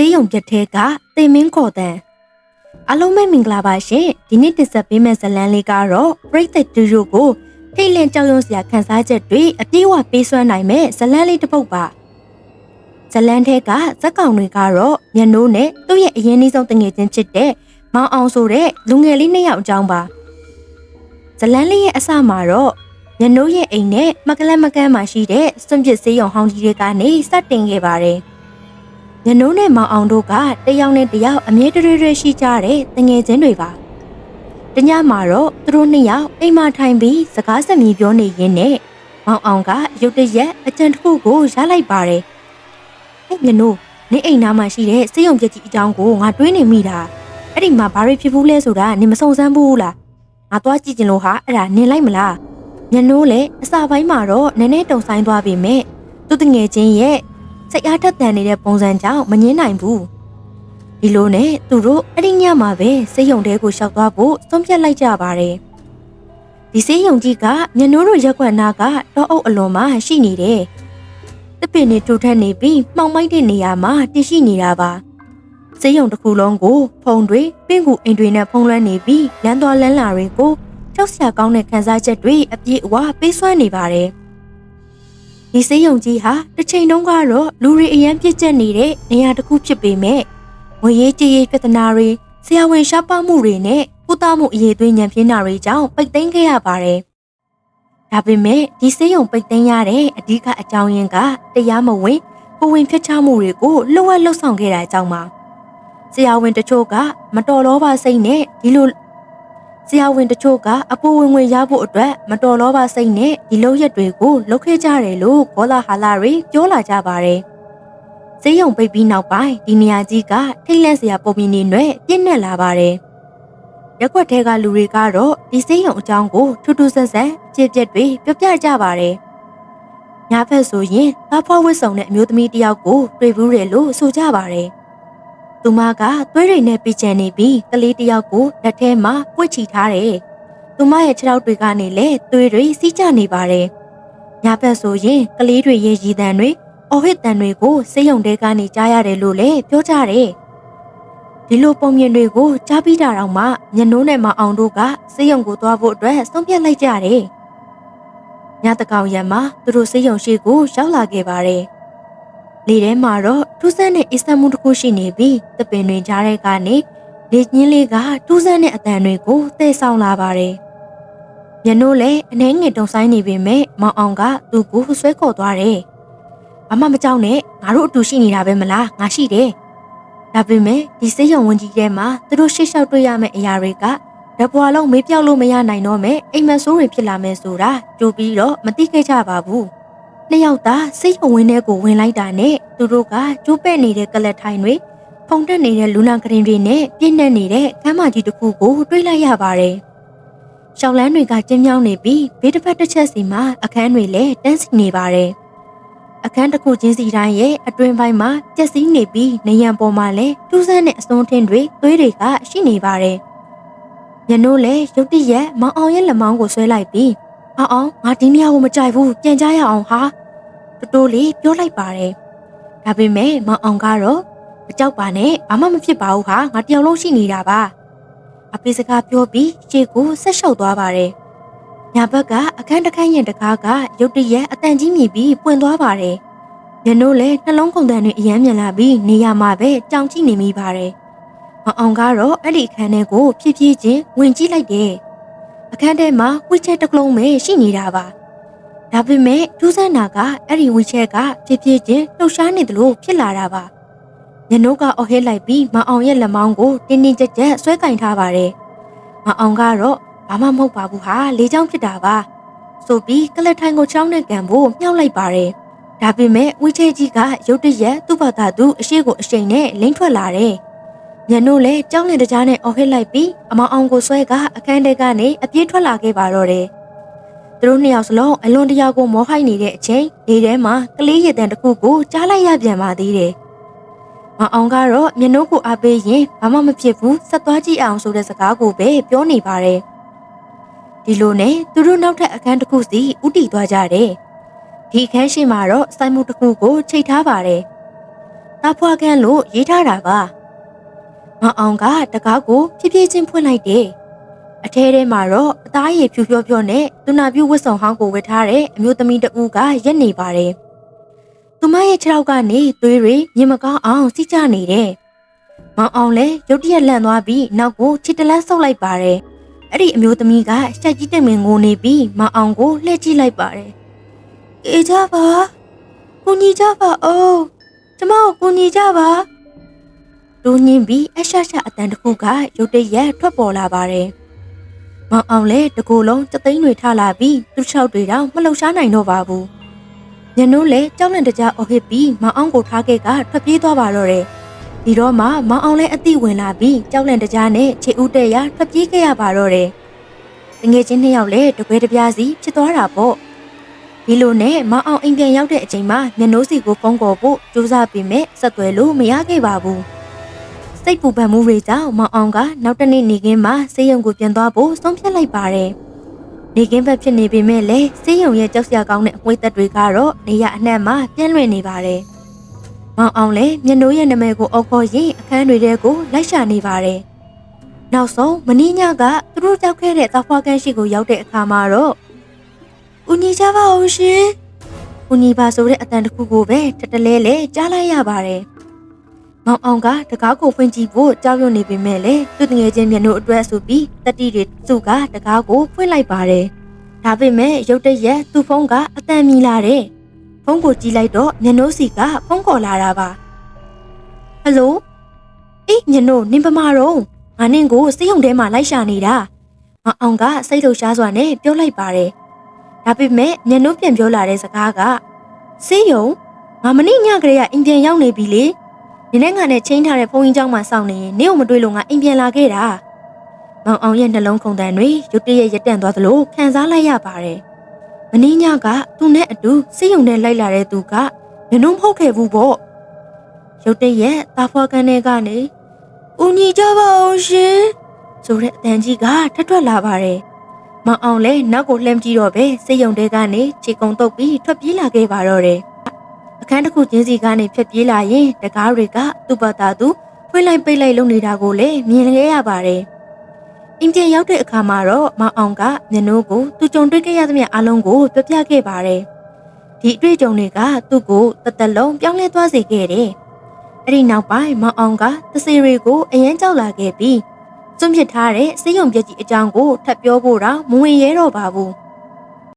စေးရုံပြက်ထဲကတေမင်းခေါ်တန်အလုံးမဲ့မင်္ဂလာပါရှင်ဒီနေ့တင်ဆက်ပေးမယ့်ဇတ်လန်းလေးကတော့ပရိသတ်တူတို့ကိုထိတ်လန့်ကြောက်ရွံ့စရာခန်းစားချက်တွေအပြည့်အဝပေးစွမ်းနိုင်မဲ့ဇတ်လန်းလေးတစ်ပုဒ်ပါဇတ်လန်းထဲကဇက်ကောင်တွေကတော့ညနိုးနဲ့သူ့ရဲ့အရင်နှီးဆုံးတငယ်ချင်းချစ်တဲ့မောင်အောင်ဆိုတဲ့လူငယ်လေးနှစ်ယောက်အကြောင်းပါဇတ်လန်းလေးရဲ့အစမှာတော့ညနိုးရဲ့အိမ်နဲ့မကလတ်မကန်းမှာရှိတဲ့စွန့်ပစ်စေးရုံဟောင်းကြီးတွေကနေစတင်ခဲ့ပါတယ်။ ညနိုးနဲ့မောင်အောင်တို့ကတယောက်နဲ့တယောက်အမြဲတရရရှိကြတဲ့တငယ်ချင်းတွေပါ။တညမှာတော့သူတို့နှစ်ယောက်အိမ်မှာထိုင်ပြီးစကားစမြည်ပြောနေရင်းနဲ့မောင်အောင်ကရုတ်တရက်အကြံတစ်ခုကိုရလိုက်ပါတယ်။ဟဲ့ညနိုးနေအိမ်နားမှာရှိတဲ့စေးရုံပြက်ကြီးအကြောင်းကိုငါတွေးနေမိတာ။အဲ့ဒီမှာဘာတွေဖြစ်ဘူးလဲဆိုတာနင်မစုံစမ်းဘူးလား။ငါသွားကြည့်ချင်လို့ဟာအဲ့ဒါနင်လိုက်မလား။ညနိုးလည်းအစာပိုင်းမှာတော့နည်းနည်းတုံဆိုင်သွားပြီမဲ့သူတငယ်ချင်းရဲ့ စိတ်အားထက်သန်နေတဲ့ပုံစံကြောင့်မငင်းနိုင်ဘူးဒီလိုနဲ့သူတို့အဲ့ဒီညမှာပဲစေယုံတဲကိုရှောက်သွားဖို့ဆုံးဖြတ်လိုက်ကြပါတယ်ဒီစေယုံကြီးကညနိုးတို့ရက်ွက်နာကတောအုပ်အလွန်မှာရှိနေတယ်တပင်နဲ့တူထက်နေပြီးမှောင်မိုက်တဲ့နေရာမှာတည်ရှိနေတာပါစေယုံတစ်ခုလုံးကိုဖုံတွေပင့်ကူအိမ်တွေနဲ့ဖုံးလွှမ်းနေပြီးလမ်းသွားလမ်းလာတွေကိုကြောက်စရာကောင်းတဲ့ခံစားချက်တွေအပြည့်အဝပေးစွမ်းနေပါတယ်။ ဒီစေးရုံကြီးဟာတစ်ချိန်တုန်းကတော့လူတွေအရန်ပြစ်ကျက်နေတဲ့နေရာတစ်ခုဖြစ်ပေမဲ့ငွေရေးကြေးရေးပြဿနာတွေဆရာဝန်ရှားပါမှုတွေနဲ့ကုသမှုအရေးသွေးညံပြင်းတာတွေကြောင့်ပိတ်သိမ်းခဲ့ရပါတယ်။ဒါပေမဲ့ဒီစေးရုံပိတ်သိမ်းရတဲ့အဓိကအကြောင်းရင်းကတရားမဝင်ကိုဝင်ဖြတ်ချမှုတွေကိုလှုပ်ဝက်လှုပ်ဆောင်ခဲ့တာကြောင့်ပါ။ဆရာဝန်တချို့ကမတော်လောပါစိတ်နဲ့ဒီလို ဆရာဝန်တချို့ကအပူဝင်ဝင်ရဖို့အတွက်မတော်လောပါစိတ်နဲ့ဒီလုံရက်တွေကိုလုပ်ခဲ့ကြတယ်လို့ဂေါလာဟာလာတွေပြောလာကြပါတယ်။စေးရုံပိတ်ပြီးနောက်ပိုင်းဒီနေရာကြီးကထိတ်လန့်စရာပုံမြင်နေနဲ့ပြည့်နှက်လာပါတယ်။ရက်ွက်ထဲကလူတွေကတော့ဒီစေးရုံအကြောင်းကိုထူးထူးဆန်းဆန်းကြည့်ပြက်တွေပြောပြကြပါတယ်။ညဘက်ဆိုရင်သားဖွားဝစ်ဆောင်တဲ့အမျိုးသမီးတစ်ယောက်ကိုတွေ့ဘူးတယ်လို့ဆိုကြပါတယ်။ သူမကသွေးရိမ်နဲ့ပြချန်နေပြီးကလေးတယောက်ကိုလက်ထဲမှာပွေ့ချီထားတယ်။သူမရဲ့ခြေထောက်တွေကနေလည်းသွေးတွေစီးကျနေပါတယ်။ညဘက်ဆိုရင်ကလေးတွေရဲ့ရည်တံတွေအော်ဟစ်တံတွေကိုစေယုံတဲကနေကြားရတယ်လို့လည်းပြောကြတယ်။ဒီလိုပုံမြင်တွေကိုကြားပြီးတာတော့မှညနိုးနဲ့မအောင်တို့ကစေယုံကိုသွားဖို့အတွက်ဆုံးဖြတ်လိုက်ကြတယ်။ညတကောင်ရံမှာသူတို့စေယုံရှိကိုရောက်လာခဲ့ပါတယ်။ လေထဲမှာတော့ထူးဆန်းတဲ့အစ္စတန်မှုတစ်ခုရှိနေပြီးတပင်တွေကြားထဲကနေလေညင်းလေးကထူးဆန်းတဲ့အတန်တွေကိုသဲဆောင်လာပါတယ်။ညနိုးလည်းအနှဲငယ်တုံဆိုင်နေပေမဲ့မောင်အောင်ကသူ့ကိုဆွဲခေါ်သွားတယ်။ဘာမှမကြောက်နဲ့ငါတို့အတူရှိနေတာပဲမလားငါရှိတယ်။ဒါပေမဲ့ဒီစေးရုံဝင်ကြီးထဲမှာသူတို့ရှေ့လျှောက်တွေ့ရမယ့်အရာတွေကဓပွားလုံးမေးပြောက်လို့မရနိုင်တော့မဲ့အိမ်မက်ဆိုးတွေဖြစ်လာမယ်ဆိုတာကြိုပြီးတော့မသိခဲ့ကြပါဘူး။ နှစ်ယောက်သာစိတ်ယုံဝင်းထဲကိုဝင်လိုက်တာနဲ့သူတို့ကကျိုးပဲ့နေတဲ့ကလတ်ထိုင်တွေဖုန်တက်နေတဲ့လူနာကရင်တွေနဲ့ပြည့်နှက်နေတဲ့ခမ်းမကြီးတစ်ခုကိုတွေးလိုက်ရပါတယ်။ရှောက်လန်းတွေကကျင်းမြောင်းနေပြီးဘေးတစ်ဖက်တစ်ချက်စီမှာအခန်းတွေလည်းတန်းစီနေပါတယ်။အခန်းတစ်ခုချင်းစီတိုင်းရဲ့အတွင်ပိုင်းမှာကျက်စီးနေပြီးနေရန်ပေါ်မှာလည်းထူးဆန်းတဲ့အစွန်းထင်းတွေသွေးတွေကရှိနေပါတယ်။ညနိုးလည်းရုတ်တရက်မောင်အောင်ရဲ့လက်မောင်းကိုဆွဲလိုက်ပြီးအောင်အောင်ငါဒီနေရာကိုမကြိုက်ဘူးပြန်ကြရအောင်ဟာ တူတူလေးပြောလိုက်ပါတယ်။ဒါပေမဲ့မောင်အောင်ကတော့မကြောက်ပါနဲ့ဘာမှမဖြစ်ပါဘူးဟာငါတယောက်လုံးရှိနေတာပါ။အဖေစကားပြောပြီးရှေ့ကိုဆက်လျှောက်သွားပါတယ်။ညာဘက်ကအခန်းတစ်ခန်းရင်တကားကရုတ်တရက်အတန်ကြီးမြည်ပြီးပွင့်သွားပါတယ်။ညနိုးလည်းနှလုံးခုန်တန်တွေအယမ်းမြန်လာပြီးနေရာမှာပဲကြောင်ကြည့်နေမိပါတယ်။မောင်အောင်ကတော့အဲ့ဒီအခန်းထဲကိုဖြည်းဖြည်းချင်းဝင်ကြည့်လိုက်တယ်။အခန်းထဲမှာဝီချက်တစ်ကလုံးပဲရှိနေတာပါ။ ဒါပေမဲ့ဒူးဆန်းနာကအဲ့ဒီဝီချက်ကဖြည်းဖြည်းချင်းလှုပ်ရှားနေသလိုဖြစ်လာတာပါ။ညနိုးကအော်ဟစ်လိုက်ပြီးမအောင်ရဲ့လက်မောင်းကိုတင်းတင်းကြပ်ကြပ်ဆွဲကင်ထားပါတယ်။မအောင်ကတော့ဘာမှမဟုတ်ပါဘူးဟာလေချောင်းဖြစ်တာပါ။ဆိုပြီးကလတ်ထိုင်ကိုချောင်းနဲ့ကန်ဖို့မြှောက်လိုက်ပါတယ်။ဒါပေမဲ့ဝီချက်ကြီးကရုတ်တရက်သူ့ဘာသာသူအရှိကိုအရှိန်နဲ့လိမ့်ထွက်လာတယ်။ညနိုးလည်းကြောင်းလင်တကြားနဲ့အော်ဟစ်လိုက်ပြီးအမောင်အောင်ကိုဆွဲကအခန်းထဲကနေအပြေးထွက်လာခဲ့ပါတော့တယ်။ သူတို့နှစ်ယောက်စလုံးအလွန်တရာကိုမောဟိုက်နေတဲ့အချိန်လေထဲမှာကလေးရည်တန်တစ်ခုကိုကြားလိုက်ရပြန်ပါသေးတယ်။မောင်အောင်ကတော့မျက်နှုတ်ကိုအားပေးရင်ဘာမှမဖြစ်ဘူးဆက်သွားကြည့်အောင်ဆိုတဲ့စကားကိုပဲပြောနေပါတယ်။ဒီလိုနဲ့သူတို့နောက်ထပ်အခန်းတစ်ခုစီဥတီသွားကြတယ်။ဒီအခန်းရှိမှာတော့စိုက်မှုတစ်ခုကိုချိန်ထားပါတယ်။တာဖွာခန်းလို့ရေးထားတာပါ။မောင်အောင်ကတကားကိုဖြည်းဖြည်းချင်းဖွင့်လိုက်တယ်။ အထဲထဲမှာတော့အသားရည်ဖြူဖြောဖြောနဲ့သူနာပြုဝတ်ဆောင်ဟောင်းကိုဝတ်ထားတဲ့အမျိုးသမီးတဦးကရက်နေပါတယ်။သူမရဲ့ခြေထောက်ကနေသွေးတွေမြင်မကောင်းအောင်စီးကျနေတယ်။မောင်အောင်လည်းရုတ်တရက်လန့်သွားပြီးနောက်ကိုခြေတလန်းဆုပ်လိုက်ပါတယ်။အဲ့ဒီအမျိုးသမီးကရှက်ကြီးတက်မင်ငိုနေပြီးမောင်အောင်ကိုလှည့်ကြည့်လိုက်ပါတယ်။အေးကြပါ။ကိုညီကြပါအောင်။ကျမကိုကိုညီကြပါ။လူညင်းပြီးအရှရှအတန်တစ်ခုကရုတ်တရက်ထွက်ပေါ်လာပါတယ်။ မောင်အောင်လည်းတကူလုံးစသိန်းတွေထလာပြီးသူ့ချောက်တွေတော့မလှုပ်ရှားနိုင်တော့ပါဘူး။ညနိုးလည်းကြောက်လန့်တကြားအော်ဟစ်ပြီးမောင်အောင်ကိုထားခဲ့ကထွက်ပြေးသွားပါတော့တယ်။ဒီတော့မှမောင်အောင်လည်းအသိဝင်လာပြီးကြောက်လန့်တကြားနဲ့ခြေဦးတဲ့ရထွက်ပြေးခဲ့ရပါတော့တယ်။ငွေချင်းနှစ်ယောက်လည်းတကွဲတပြားစီဖြစ်သွားတာပေါ့။ဒီလိုနဲ့မောင်အောင်အိမ်ပြန်ရောက်တဲ့အချိန်မှာမျက်နှိုးစီကိုဖုံးကော်ဖို့ကြိုးစားပြီးမဲ့ဆက်သွယ်လို့မရခဲ့ပါဘူး။ စိတ်ပူပန်မှုတွေကြောင့်မောင်အောင်ကနောက်တနေ့နေခင်းမှာစေယုံကိုပြန်သွားဖို့ဆုံးဖြတ်လိုက်ပါတယ်။နေခင်းဘက်ဖြစ်နေပေမဲ့လည်းစေယုံရဲ့ကြောက်စရာကောင်းတဲ့အမွှေးသက်တွေကတော့နေရအနှံ့မှာပြန့်လွင့်နေပါတယ်။မောင်အောင်လည်းမျက်နှိုးရဲ့နာမည်ကိုအော်ခေါ်ရင်အခန်းတွေထဲကိုလိုက်ရှာနေပါတယ်။နောက်ဆုံးမင်းညကသူတို့ကြောက်ခဲ့တဲ့သဖွားကန်းရှိကိုရောက်တဲ့အခါမှာတော့ဦးညီကြပါဦးရှင်။ဦးညီပါဆိုတဲ့အတန်တစ်ခုကိုပဲတတလဲလဲကြားလိုက်ရပါတယ်။ မောင်အောင်ကတကားကိုဖွင့်ကြည့်ဖို့ကြောက်ရွံ့နေပေမဲ့လည်းသူ့တငယ်ချင်းမျက်နှာအတွက်ဆိုပြီးတတိတွေသူ့ကတကားကိုဖွင့်လိုက်ပါတယ်။ဒါပေမဲ့ရုတ်တရက်သူ့ဖုန်းကအတန်မီလာတယ်။ဖုန်းကိုကြည့်လိုက်တော့မျက်နှာစီကဖုန်းခေါ်လာတာပါ။ဟယ်လိုအေးမျက်နှာနင်ပမာတော့ငါနင့်ကိုစိတ်ုံထဲမှာလိုက်ရှာနေတာ။မောင်အောင်ကစိတ်လှရှားစွာနဲ့ပြောလိုက်ပါတယ်။ဒါပေမဲ့မျက်နှုတ်ပြန်ပြောလာတဲ့စကားကစေးယုံငါမနေ့ညကလေးကအိမ်ပြန်ရောက်နေပြီလေ နင်းနဲ့ငါနဲ့ချင်းထားတဲ့ဖုန်းကြီးเจ้าမှာစောင့်နေရင်နင့်ကိုမတွေ့လို့ငါအိမ်ပြန်လာခဲ့တာမောင်အောင်ရဲ့နှလုံးခုန်တန်တွေရုတ်တရက်ရက်တန့်သွားသလိုခံစားလိုက်ရပါတယ်မနေ့ညကသူနဲ့အတူစေးယုံနဲ့လိုက်လာတဲ့သူကမျက်နှုတ်မဟုတ်ခဲ့ဘူးပေါ့ရုတ်တရက်တာဖွာကန်ထဲကနေဦးညီကြပါအောင်ရှင်ဆိုတဲ့အတန်ကြီးကထပ်ထွက်လာပါတယ် မောင်အောင်လည်းနောက်ကိုလှမ်းကြည့်တော့ပဲစေယုံတဲကနေခြေကုံတုပ်ပြီးထွက်ပြေးလာခဲ့ပါတော့တယ်။ အခန်းတစ်ခုချင်းစီကနေဖြတ်ပြေးလာရင်တကားတွေကသူ့ဘာသာသူဖွင့်လိုက်ပိတ်လိုက်လုပ်နေတာကိုလည်းမြင်ခဲ့ရပါတယ်။အင်ပြန်ရောက်တဲ့အခါမှာတော့မောင်အောင်ကမျက်နှိုးကိုသူကြုံတွေ့ခဲ့ရသမျှအလုံးကိုပြပြခဲ့ပါတယ်။ဒီအတွေ့အကြုံတွေကသူ့ကိုတသက်လုံးပြောင်းလဲသွားစေခဲ့တယ်။အဲ့ဒီနောက်ပိုင်းမောင်အောင်ကသစေတွေကိုအရန်ကြောက်လာခဲ့ပြီးစွန့်ပစ်ထားတဲ့စေယုံပြက်ကြီးအကြောင်းကိုထပ်ပြောဖို့တော့မဝင်ရဲတော့ပါဘူး